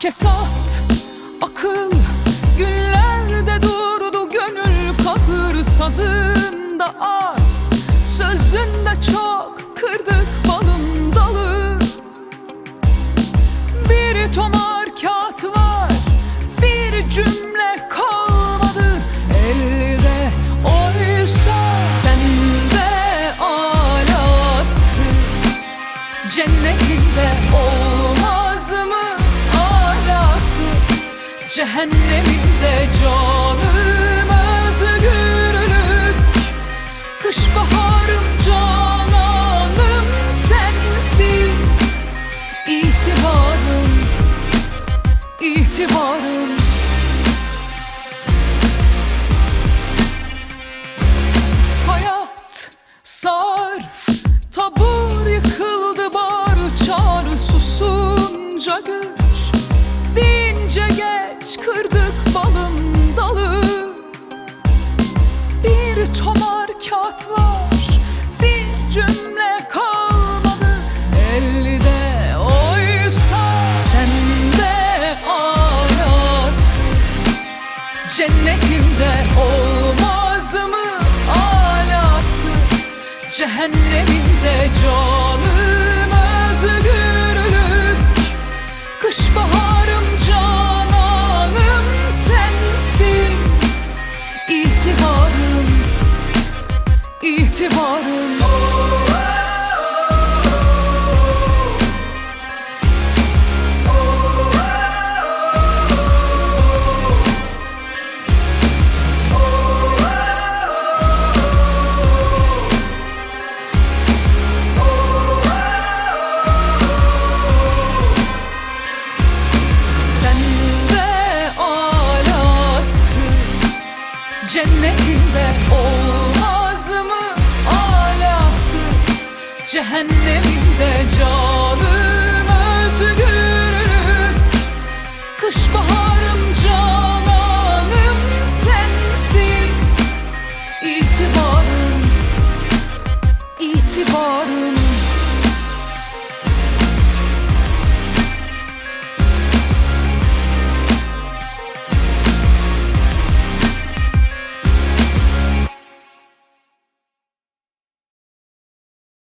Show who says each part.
Speaker 1: Kesat akıl günlerde durdu gönül kahır sazında az. Sözünde çok kırdık balım dalı. Bir tomar kağıt var bir cümle kalmadı. Elde oysa Sen de alası cennetinde olmalı Cehenneminde canım özgürlük. Kış baharım cananım sensin. İtibarım, itibarım Hayat sar Tabur yıkıldı bar çağrı susunca güç Cennetimde olmaz mı alası? Cehenneminde canım özgürlük. Kış baharım cananım sensin. İtibarım, itibarım Cennetinde olmaz mı alası Cehenneminde canım özgürlük Kış bahar